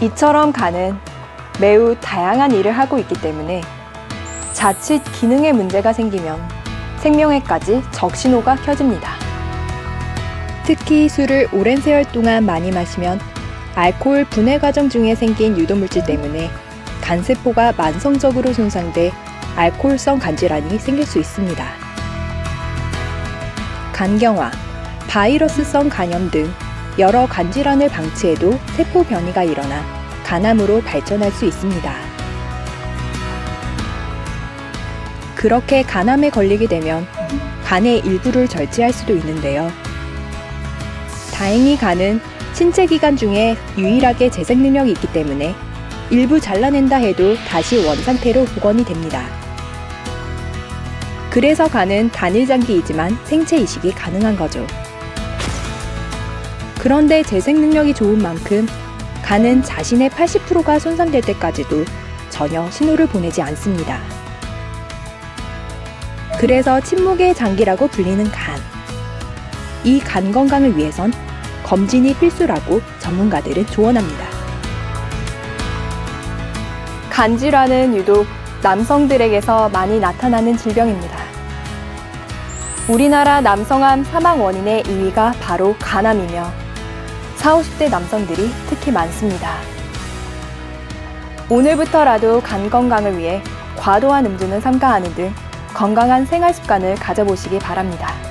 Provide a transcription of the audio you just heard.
이처럼 간은 매우 다양한 일을 하고 있기 때문에 자칫 기능에 문제가 생기면 생명에까지 적신호가 켜집니다. 특히 술을 오랜 세월 동안 많이 마시면 알코올 분해 과정 중에 생긴 유도물질 때문에 간세포가 만성적으로 손상돼 알코올성 간질환이 생길 수 있습니다. 간경화, 바이러스성 간염 등 여러 간질환을 방치해도 세포 변이가 일어나 간암으로 발전할 수 있습니다. 그렇게 간암에 걸리게 되면 간의 일부를 절제할 수도 있는데요. 다행히 간은 신체 기관 중에 유일하게 재생 능력이 있기 때문에 일부 잘라낸다 해도 다시 원 상태로 복원이 됩니다. 그래서 간은 단일 장기이지만 생체 이식이 가능한 거죠. 그런데 재생 능력이 좋은 만큼 간은 자신의 80%가 손상될 때까지도 전혀 신호를 보내지 않습니다. 그래서 침묵의 장기라고 불리는 간. 이 간 건강을 위해선 검진이 필수라고 전문가들은 조언합니다. 간 질환은 유독 남성들에게서 많이 나타나는 질병입니다. 우리나라 남성암 사망 원인의 2위가 바로 간암이며 40, 50대 남성들이 특히 많습니다. 오늘부터라도 간 건강을 위해 과도한 음주는 삼가하는 등 건강한 생활 습관을 가져보시기 바랍니다.